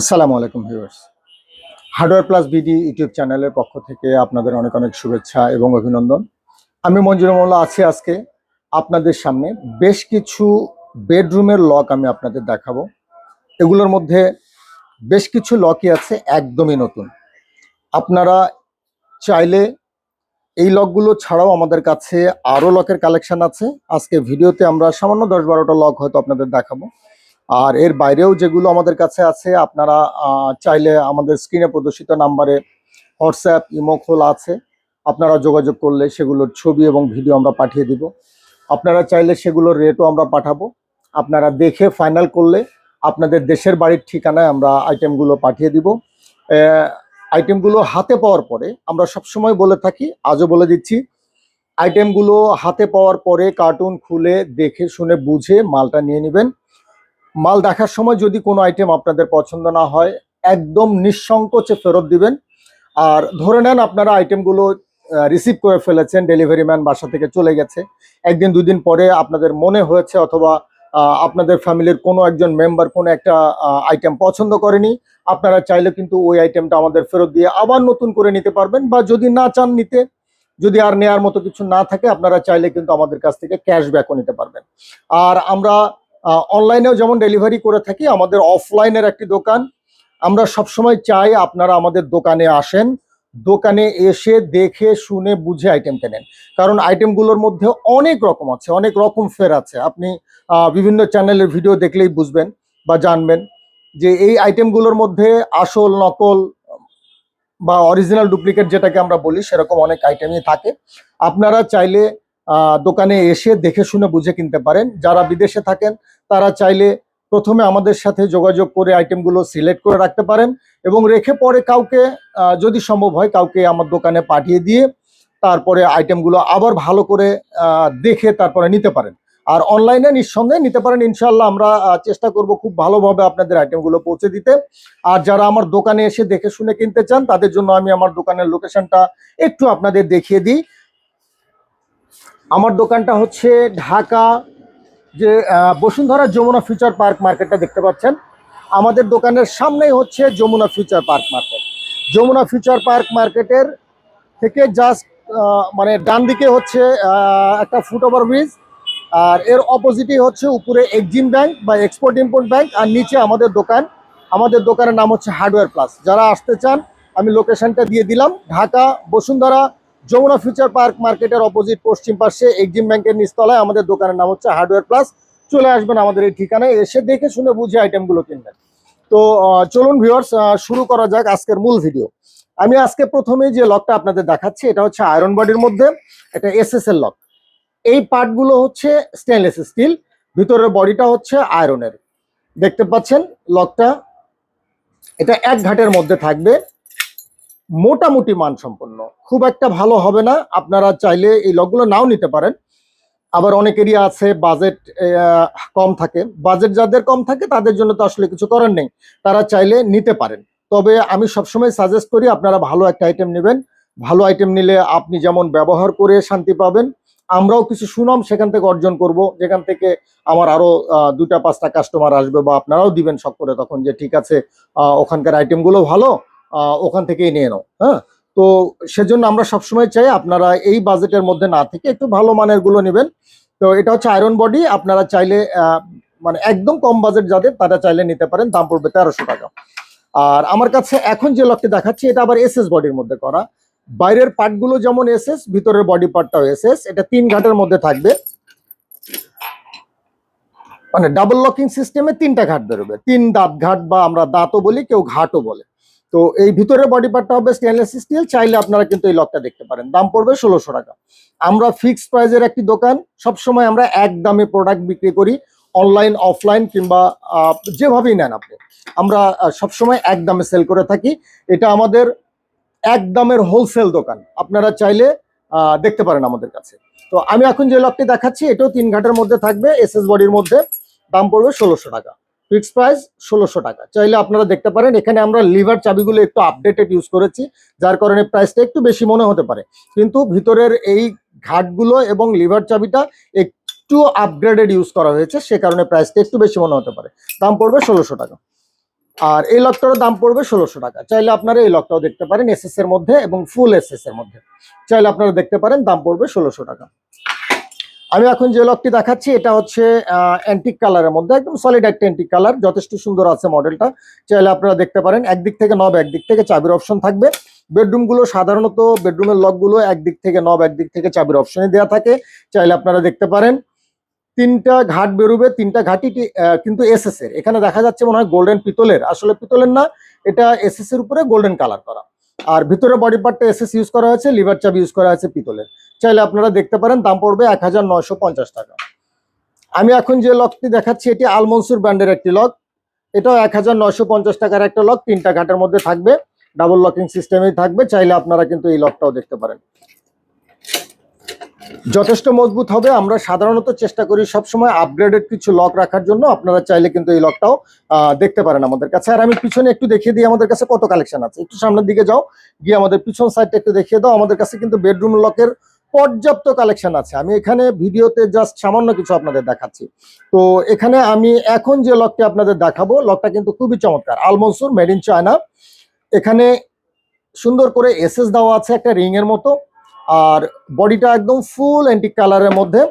আসসালামু আলাইকুম viewers. Hardware plus BD YouTube চ্যানেলের পক্ষ থেকে আপনাদের অনেক অনেক শুভেচ্ছা এবং অভিনন্দন। আমি মঞ্জুর মোল্লা আছি আজকে আপনাদের সামনে। বেশ কিছু বেডরুমের লক আমি আপনাদের দেখাবো। এগুলোর মধ্যে বেশ কিছু লকই আছে, একদমই নতুন। আপনারা চাইলে এই লকগুলো ছাড়াও আমাদের কাছে আরও লকের কালেকশন আছে। আজকে ভিডিওতে আমরা সামান্য দশ বারোটা লক হয়তো আপনাদের দেখাবো। আর এর বাইরেও যেগুলো আমাদের কাছে আছে, আপনারা চাইলে আমাদের স্ক্রিনে প্রদর্শিত নাম্বারে হোয়াটসঅ্যাপ, ইমো, খোলা আছে। আপনারা যোগাযোগ করলে সেগুলোর ছবি এবং ভিডিও আমরা পাঠিয়ে দিব। আপনারা চাইলে সেগুলোর রেটও আমরা পাঠাবো। আপনারা দেখে ফাইনাল করলে আপনাদের দেশের বাড়ির ঠিকানায় আমরা আইটেমগুলো পাঠিয়ে দিব। আইটেমগুলো হাতে পাওয়ার পরে আমরা সবসময় বলে থাকি, আজও বলে দিচ্ছি আইটেমগুলো হাতে পাওয়ার পরে কার্টুন খুলে দেখে শুনে বুঝে মালটা নিয়ে নেবেন। মাল দেখার সময় যদি কোনো আইটেম আপনাদের পছন্দ না হয়, একদম নিঃসংকোচে ফেরত দিবেন। আর ধরে নেন আপনারা আইটেমগুলো রিসিভ করে ফেলেছেন ডেলিভারি ম্যান বাসা থেকে চলে গেছে। একদিন, দুদিন পরে আপনাদের মনে হয়েছে অথবা আপনাদের ফ্যামিলির কোনো একজন মেম্বার কোনো একটা আইটেম পছন্দ করেনি, আপনারা চাইলে কিন্তু ওই আইটেমটা আমাদের ফেরত দিয়ে আবার নতুন করে নিতে পারবেন বা যদি না চান নিতে, যদি আর নেয়ার মতো কিছু না থাকে, আপনারা চাইলে কিন্তু আমাদের কাছ থেকে ক্যাশব্যাকও নিতে পারবেন। আর আমরা অনলাইনেও যেমন ডেলিভারি করে থাকি, আমাদের অফলাইনের একটি দোকান। আমরা সবসময় চাই আপনারা আমাদের দোকানে আসেন, দোকানে এসে দেখে, শুনে, বুঝে আইটেম কেনেন কারণ আইটেমগুলোর মধ্যে অনেক রকম আছে, অনেক রকম ফের আছে। আপনি বিভিন্ন চ্যানেলের ভিডিও দেখলেই বুঝবেন বা জানবেন যে এই আইটেমগুলোর মধ্যে আসল, নকল বা অরিজিনাল ডুপ্লিকেট যেটাকে আমরা বলি, সেরকম অনেক আইটেমই থাকে। আপনারা চাইলে দোকানে এসে দেখে শুনে বুঝে কিনতে পারেন। যারা বিদেশে থাকেন, তারা চাইলে প্রথমে আমাদের সাথে যোগাযোগ করে আইটেমগুলো সিলেক্ট করে রাখতে পারেন এবং রেখে পরে কাউকে যদি সম্ভব হয়, কাউকে আমার দোকানে পাঠিয়ে দিয়ে তারপরে আইটেমগুলো আবার ভালো করে দেখে তারপরে নিতে পারেন। আর অনলাইনে নিঃসন্দেহে নিতে পারেন। ইনশাল্লাহ আমরা চেষ্টা করব খুব ভালোভাবে আপনাদের আইটেমগুলো পৌঁছে দিতে। আর যারা আমার দোকানে এসে দেখে শুনে কিনতে চান, তাদের জন্য আমি আমার দোকানের লোকেশনটা একটু আপনাদের দেখিয়ে দিই। আমার দোকানটা হচ্ছে ঢাকা, যে বসুন্ধরা যমুনা ফিউচার পার্ক মার্কেটটা দেখতে পাচ্ছেন। আমাদের দোকানের সামনেই হচ্ছে Jamuna Future Park market. Jamuna Future Park মার্কেটের থেকে জাস্ট মানে ডান দিকে হচ্ছে একটা ফুট ওভার ব্রিজ, আর এর অপোজিটে হচ্ছে উপরে এক্সিম ব্যাংক বা এক্সপোর্ট ইম্পোর্ট ব্যাংক, আর নিচে আমাদের দোকান। আমাদের দোকানের নাম হচ্ছে হার্ডওয়্যার প্লাস। যারা আসতে চান, আমি লোকেশনটা দিয়ে দিলাম। ঢাকা, বসুন্ধরা যমুনা ফিউচার পার্ক মার্কেটের অপোজিট পশ্চিম পাশে এক্সিম ব্যাংকের নিচতলায় আমাদের দোকানের নাম হচ্ছে হার্ডওয়্যার প্লাস। চলে আসবেন আমাদের এই ঠিকানায়, এসে দেখে শুনে বুঝে আইটেমগুলো কিনবেন। তো চলুন ভিউয়ার্স শুরু করা যাক আজকের মূল ভিডিও আমি আজকে প্রথমে যে লকটা আপনাদের দেখাচ্ছি, এটা হচ্ছে আয়রন বডির মধ্যে, এটা এসএস এর লক এই পার্টগুলো হচ্ছে স্টেনলেস স্টিল ভিতরের বডিটা হচ্ছে আয়রনের দেখতে পাচ্ছেন লকটা এটা এক ঘাটের মধ্যে থাকবে। মোটামুটি মানসম্পন্ন। খুব একটা ভালো হবে না। আপনারা চাইলে এই লকগুলো নাও নিতে পারেন। আবার অনেকেরই আছে বাজেট কম থাকে। বাজেট যাদের কম থাকে তাদের জন্য তো আসলে কিছু করার নেই। তারা চাইলে নিতে পারেন। তবে আমি সবসময় সাজেস্ট করি আপনারা ভালো একটা আইটেম নেবেন। ভালো আইটেম নিলে আপনি যেমন ব্যবহার করে শান্তি পাবেন আমরাও কিছু সুনাম সেখান থেকে অর্জন করব। যেখান থেকে আমার আরও আহ, দুটা পাঁচটা কাস্টমার আসবে বা আপনারাও দিবেন শখ করে তখন যে ঠিক আছে ওখানকার আইটেমগুলো ভালো ওখান থেকেই নিয়ে নাও হ্যাঁ? তো সেজন্য আমরা সবসময় চাই আপনারা এই বাজেটের মধ্যে না থেকে একটু ভালো মানেরগুলো নেবেন। তো এটা হচ্ছে আয়রন বডি আপনারা চাইলে মানে একদম কম বাজেট যাদের, তারা চাইলে নিতে পারেন, দাম পড়বে তেরোশো টাকা। আর আমার কাছে এখন যে লকটি দেখাচ্ছি, এটা আবার এসএস বডির মধ্যে করা। বাইরের পার্টগুলো যেমন এসএস ভিতরের বডি পার্টটাও এসএস এটা তিন ঘাটের মধ্যে থাকবে। মানে ডাবল লকিং সিস্টেমে তিনটা ঘাট বেরোবে। তিন দাঁত ঘাট বা আমরা দাঁতও বলি, কেউ ঘাটও বলে। তো এই ভিতরের বডি পার্টটা হবে স্টেনলেস স্টিল চাইলে আপনারা কিন্তু এই লকটা দেখতে পারেন। দাম পড়বে ষোলোশো টাকা। আমরা ফিক্সড প্রাইজের একটি দোকান, সবসময় আমরা এক দামে প্রোডাক্ট বিক্রি করি অনলাইন অফলাইন কিংবা যেভাবেই নেন আপনি। আমরা সবসময় এক দামে সেল করে থাকি। এটা আমাদের এক দামের হোলসেল দোকান। আপনারা চাইলে দেখতে পারেন আমাদের কাছে। তো আমি এখন যে লকটি দেখাচ্ছি, এটাও তিন ঘাটের মধ্যে থাকবে এসএস বডির মধ্যে। দাম পড়বে ষোলোশো টাকা। ফিক্স প্রাইস ষোলোশো টাকা। চাইলে আপনারা দেখতে পারেন, এখানে আমরা লিভার চাবিগুলো একটু আপডেটেড ইউজ করেছি, যার কারণে প্রাইসটা একটু বেশি মনে হতে পারে। কিন্তু ভিতরের এই ঘাটগুলো এবং লিভার চাবিটা একটু আপগ্রেডেড ইউজ করা হয়েছে, সে কারণে প্রাইসটা একটু বেশি মনে হতে পারে। দাম পড়বে ষোলোশো টাকা। আর এই লকটারও দাম পড়বে ষোলোশো টাকা। চাইলে আপনারা এই লকটাও দেখতে পারেন এসএস এর মধ্যে এবং ফুল এসএস এর মধ্যে। চাইলে আপনারা দেখতে পারেন, দাম পড়বে ষোলোশো টাকা। আমি এখন যে লকটি দেখাচ্ছি এটা হচ্ছে অ্যান্টিক কালারের মধ্যে একদম সলিড একটা অ্যান্টিক কালার যথেষ্ট সুন্দর আছে মডেলটা চাইলে আপনারা দেখতে পারেন একদিক থেকে নব একদিক থেকে চাবির অপশন থাকবে। বেডরুমগুলো সাধারণত বেডরুমের লকগুলো একদিক থেকে নব একদিক থেকে চাবির অপশনে দেওয়া থাকে। চাইলে আপনারা দেখতে পারেন তিনটা ঘাট বেরোবে তিনটা ঘাটই টি- আহ, কিন্তু এসএস এর এখানে দেখা যাচ্ছে মনে হয় গোল্ডেন পিতলের। আসলে পিতলের না এটা এসএস এর উপরে গোল্ডেন কালার করা। আর ভিতরে বডি পার্টটা এসএস ইউজ করা হয়েছে লিভার চাপ ইউজ করা আছে পিতলের চাইলে আপনারা দেখতে পারেন, দাম পড়বে এক হাজার নয়শো পঞ্চাশ টাকা। আমি এখন যে লকটি দেখাচ্ছি, এটি আলমনসুর ব্র্যান্ডের একটি লক এটাও এক হাজার নয়শো পঞ্চাশ টাকার একটা লক তিনটা ঘাটের মধ্যে থাকবে। ডাবল লকিং সিস্টেমেই থাকবে, চাইলে আপনারা কিন্তু এই লকটাও দেখতে পারেন। যথেষ্ট মজবুত হবে। আমরা সাধারণত চেষ্টা করি সবসময় আপগ্রেডেড কিছু লক রাখার জন্য। আপনারা চাইলে কিন্তু এই লকটাও দেখতে পারেন আমাদের কাছে। আর আমি পিছনে একটু দেখিয়ে দিই আমাদের কাছে কত কালেকশন আছে। একটু সামনের দিকে যাও, গিয়ে আমাদের পিছন সাইডটা একটু দেখিয়ে দাও। আমাদের কাছে কিন্তু বেডরুম লকের পর্যাপ্ত কালেকশন আছে। আমি এখানে ভিডিওতে জাস্ট সামান্য কিছু আপনাদের দেখাচ্ছি। তো এখানে আমি এখন যে লকটি আপনাদের দেখাবো লকটা কিন্তু খুবই চমৎকার। আলমনসুর মেড ইন চায়না এখানে সুন্দর করে এসএস দেওয়া আছে একটা রিং এর মতো। আর বডিটা একদম ফুল অ্যান্টিক কালারের মধ্যে।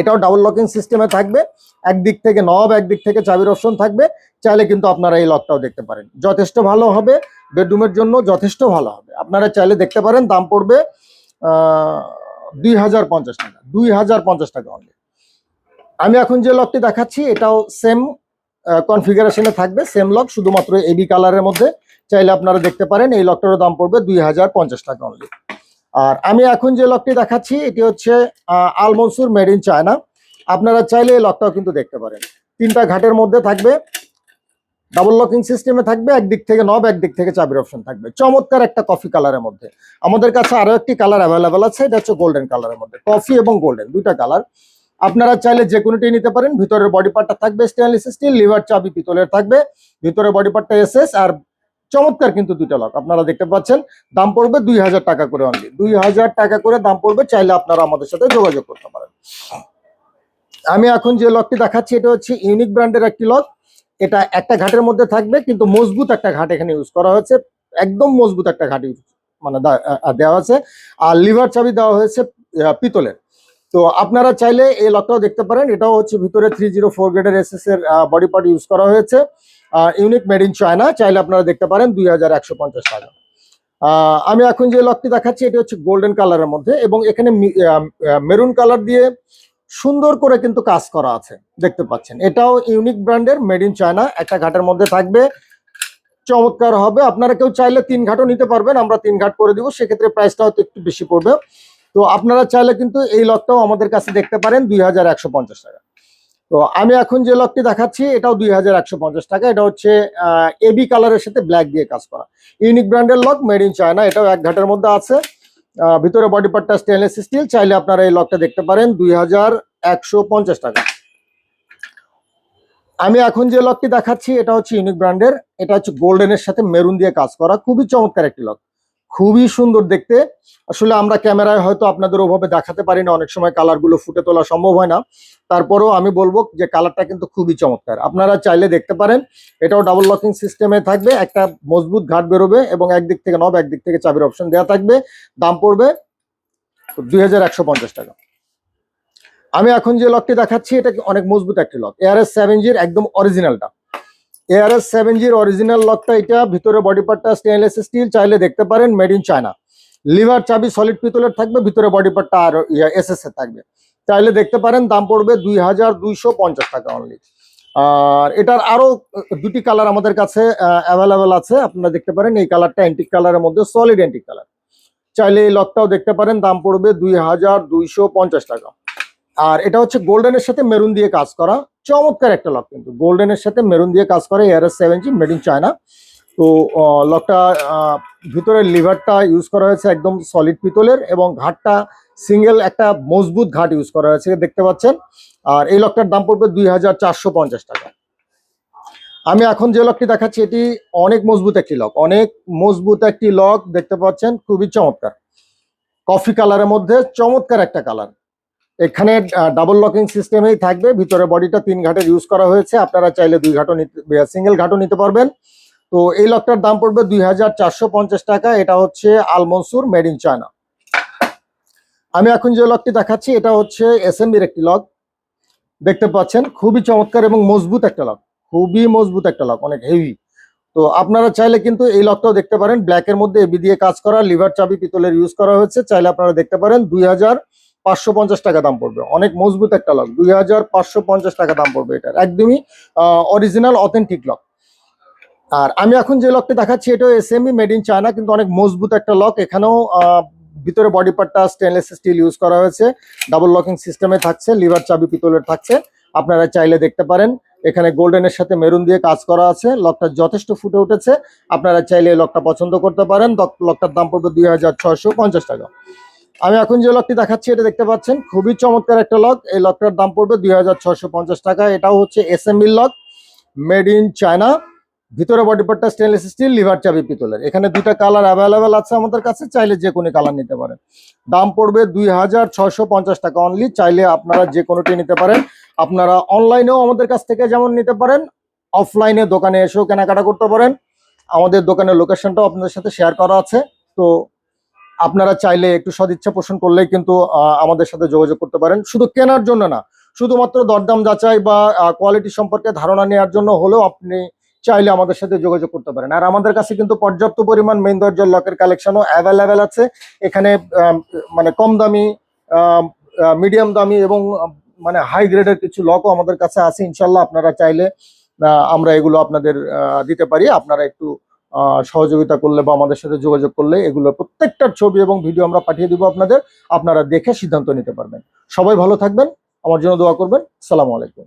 এটাও ডাবল লকিং সিস্টেমে থাকবে। একদিক থেকে নব একদিক থেকে চাবির অপশন থাকবে। চাইলে কিন্তু আপনারা এই লকটাও দেখতে পারেন। যথেষ্ট ভালো হবে। বেডরুমের জন্য যথেষ্ট ভালো হবে। আপনারা চাইলে দেখতে পারেন, দাম পড়বে দুই হাজার পঞ্চাশ টাকা। দুই হাজার পঞ্চাশ টাকা অনলি আমি এখন যে লকটি দেখাচ্ছি, এটাও সেম কনফিগারেশনে থাকবে। সেম লক শুধুমাত্র এবি কালারের মধ্যে। চাইলে আপনারা দেখতে পারেন, এই লকটারও দাম পড়বে দুই হাজার পঞ্চাশ টাকা অনলি আর আমি এখন যে লকটি দেখাচ্ছি, এটি হচ্ছে আলমনসুর মেড ইন চায়না। আপনারা চাইলে এই লকটাও কিন্তু দেখতে পারেন। তিনটা ঘাটের মধ্যে থাকবে। ডাবল লকিং সিস্টেমে থাকবে, একদিক থেকে নব একদিক থেকে চাবির অপশন থাকবে। চমৎকার একটা কফি কালারের মধ্যে। আমাদের কাছে আরও একটি কালার অ্যাভেলেবেল আছে, এটা হচ্ছে গোল্ডেন কালারের মধ্যে। কফি এবং গোল্ডেন দুইটা কালার আপনারা চাইলে যে কোনোটি নিতে পারেন। ভিতরের বডি পার্টটা থাকবে স্টেনলেস স্টিল লিভার চাবি পিতলের থাকবে। ভিতরের বডি পার্টটা এসএস আর চমৎকার কিন্তু দুইটা লক আপনারা দেখতে পাচ্ছেন, দাম পড়বে দুই হাজার টাকা করে অনলি দুই হাজার টাকা করে দাম পড়বে, চাইলে আপনারা আমাদের সাথে যোগাযোগ করতে পারেন। আমি এখন যে লকটি দেখাচ্ছি, এটা হচ্ছে ইউনিক ব্র্যান্ডের একটি লক এটা একটা ঘাটের মধ্যে থাকবে, কিন্তু মজবুত একটা ঘাট এখানে ইউজ করা হয়েছে। একদম মজবুত একটা ঘাট ইউজ মানে দেওয়া আছে। আর লিভার চাবি দেওয়া হয়েছে পিতলের। তো আপনারা চাইলে এই লকটাও দেখতে পারেন। এটাও হচ্ছে ভিতরে থ্রি জিরো ফোর গ্রেডের এসএস এর বডি পার্ট ইউজ করা হয়েছে। ইউনিক মেড ইন চায়না চাইলে আপনারা দেখতে পারেন দুই হাজার একশো পঞ্চাশ টাকা। আমি এখন যে লকটি দেখাচ্ছি, এটা হচ্ছে গোল্ডেন কালারের মধ্যে এবং এখানে মেরুন কালার দিয়ে সুন্দর করে কিন্তু কাজ করা আছে, দেখতে পাচ্ছেন। এটাও ইউনিক ব্র্যান্ডের মেড ইন চায়না একটা ঘাটের মধ্যে থাকবে। চমৎকার হবে। আপনারা কেউ চাইলে তিন ঘাটও নিতে পারবেন, আমরা তিন ঘাট করে দিব, সেক্ষেত্রে প্রাইসটা হয়তো একটু বেশি পড়বে। তো আপনারা চাইলে কিন্তু এই লকটাও আমাদের কাছে দেখতে পারেন, দুই হাজার একশো পঞ্চাশ টাকা। তো আমি এখন যে লকটি দেখাচ্ছি, এটাও দুই হাজার একশো পঞ্চাশ টাকা। এটা হচ্ছে এবি কালারের সাথে ব্ল্যাক দিয়ে কাজ করা। ইউনিক ব্র্যান্ডের লক মেড ইন চায়না এটাও এক ঘাটের মধ্যে আছে। ভিতরে বডি পার্টটা স্টেনলেস স্টিল চাইলে আপনারা এই লকটা দেখতে পারেন, দুই হাজার একশো পঞ্চাশ টাকা। আমি এখন যে লকটি দেখাচ্ছি, এটা হচ্ছে ইউনিক ব্র্যান্ডের এটা হচ্ছে গোল্ডেনের সাথে মেরুন দিয়ে কাজ করা। খুবই চমৎকার একটি লক খুবই সুন্দর দেখতে। আসলে আমরা ক্যামেরায় হয়তো আপনাদের ওভাবে দেখাতে পারি না, অনেক সময় কালারগুলো ফুটে তোলা সম্ভব হয় না। তারপরেও আমি বলব যে কালারটা কিন্তু খুবই চমৎকার। আপনারা চাইলে দেখতে পারেন, এটাও ডাবল লকিং সিস্টেমে থাকবে, একটা মজবুত ঘাট বেরোবে এবং একদিক থেকে নব একদিক থেকে চাবির অপশন দেওয়া থাকবে। দাম পড়বে দুই হাজার একশো পঞ্চাশ টাকা। আমি এখন যে লকটি দেখাচ্ছি, এটা অনেক মজবুত একটি লক এআরএস সেভেন জির একদম অরিজিনালটা এআরএস সেভেন জির অরিজিনাল লকটা এটা, ভিতরে বডি পার্টটা স্টেনলেস স্টিল চাইলে দেখতে পারেন মেড ইন চায়না লিভার চাবি সলিড পিতলের থাকবে, ভিতরে বডি পার্টটা আর এস এর থাকবে। চাইলে দেখতে পারেন দাম পড়বে দুই হাজার দুইশো পঞ্চাশ টাকা অনলি আর এটার আরও দুটি কালার আমাদের কাছে অ্যাভেলেবেল আছে। আপনারা দেখতে পারেন এই কালারটা অ্যান্টিক কালারের মধ্যে সলিড অ্যান্টিক কালার চাইলে এই লকটাও দেখতে পারেন, দাম পড়বে দুই হাজার দুইশো পঞ্চাশ টাকা। আর এটা হচ্ছে গোল্ডেনের সাথে মেরুন দিয়ে কাজ করা। চমৎকার একটা লক কিন্তু। গোল্ডেনের সাথে মেরুন দিয়ে কাজ করে S seven G made in China তো লকটা ভিতরের লিভারটা ইউজ করা হয়েছে একদম সলিড পিতলের এবং ঘাটটা সিঙ্গেল একটা মজবুত ঘাট ইউজ করা হয়েছে, দেখতে পাচ্ছেন। আর এই লকটার দাম পড়বে দুই হাজার চারশো পঞ্চাশ টাকা। আমি এখন যে লকটি দেখাচ্ছি, এটি অনেক মজবুত একটি লক অনেক মজবুত একটি লক দেখতে পাচ্ছেন, খুবই চমৎকার। কফি কালারের মধ্যে চমৎকার একটা কালার এখানে ডাবল লকিং সিস্টেমেই থাকবে। ভিতরে বডিটা তিন ঘাটের ইউজ করা হয়েছে। আপনারা চাইলে দুই ঘাটও নিতে সিঙ্গেল ঘাটও নিতে পারবেন। তো এই লকটার দাম পড়বে দুই হাজার চারশো পঞ্চাশ টাকা। এটা হচ্ছে আলমনসুর মেড ইন চায়না আমি এখন যে লকটি দেখাচ্ছি, এটা হচ্ছে এসএমবির একটি লক দেখতে পাচ্ছেন, খুবই চমৎকার এবং মজবুত একটা লক খুবই মজবুত একটা লক অনেক হেভি তো আপনারা চাইলে কিন্তু এই লকটাও দেখতে পারেন। ব্ল্যাকের মধ্যে এবি দিয়ে কাজ করা লিভার চাবি, পিতলের ইউজ করা হয়েছে। চাইলে আপনারা দেখতে পারেন, দুই হাজার পাঁচশো পঞ্চাশ টাকা দাম পড়বে। অনেক মজবুত একটা লক দুই হাজার পাঁচশো পঞ্চাশ টাকা দাম পড়বে এটার। একদমই অরিজিনাল অথেন্টিক লক আর আমি এখন যে লকটি দেখাচ্ছি, এটাও এসএমই মেড ইন চায়না কিন্তু অনেক মজবুত একটা লক এখানেও ভিতরে বডি পার্টটা স্টেনলেস স্টিল ইউজ করা হয়েছে। ডাবল লকিং সিস্টেমে থাকছে লিভার চাবি পিতলের থাকছে। আপনারা চাইলে দেখতে পারেন, এখানে গোল্ডেনের সাথে মেরুন দিয়ে কাজ করা আছে। লকটা যথেষ্ট ফুটে উঠেছে। আপনারা চাইলে লকটা পছন্দ করতে পারেন। লক- লকটার দাম পড়বে দুই হাজার ছয়শো পঞ্চাশ টাকা। আমি এখন যে লকটি দেখাচ্ছি, এটা দেখতে পাচ্ছেন, খুবই চমৎকার একটা লক এই লকটার দাম পড়বে দুই হাজার ছয়শো পঞ্চাশ টাকা। এটাও হচ্ছে SMB lock made in China ভিতরে বডি পার্টটা স্টেনলেস স্টিল লিভার চাবি পিতলের। এখানে দুইটা কালার অ্যাভেলেবেল আছে আমাদের কাছে, চাইলে যে কোনো কালার নিতে পারেন। দাম পড়বে দুই হাজার ছয়শো পঞ্চাশ টাকা অনলি চাইলে আপনারা যে কোনোটি নিতে পারেন। আপনারা অনলাইনেও আমাদের কাছ থেকে যেমন নিতে পারেন অফলাইনে দোকানে এসেও কেনাকাটা করতে পারেন। আমাদের দোকানের লোকেশনটাও আপনাদের সাথে শেয়ার করা আছে। তো আপনারা চাইলে একটু সদিচ্ছা পোষণ করলেই কিন্তু আমাদের সাথে যোগাযোগ করতে পারেন। শুধু কেনার জন্য না, শুধুমাত্র দরদাম যাচাই বা কোয়ালিটি সম্পর্কে ধারণা নেওয়ার জন্য হলেও আপনি চাইলে আমাদের সাথে যোগাযোগ করতে পারেন। আর আমাদের কাছে কিন্তু পর্যাপ্ত পরিমাণ মেইন দরজার লকের কালেকশনও অ্যাভেলেবেল আছে। এখানে মানে কম দামি মিডিয়াম দামি এবং মানে হাই গ্রেডের কিছু লকও আমাদের কাছে আছে। ইনশাল্লাহ আপনারা চাইলে আমরা এগুলো আপনাদের দিতে পারি। আপনারা একটু সহযোগিতা করলে বা আমাদের সাথে যোগাযোগ করলে এগুলো প্রত্যেকটার ছবি এবং ভিডিও আমরা পাঠিয়ে দিব আপনাদের। আপনারা দেখে সিদ্ধান্ত নিতে পারবেন। সবাই ভালো থাকবেন। আমার জন্য দোয়া করবেন। সালাম আলাইকুম।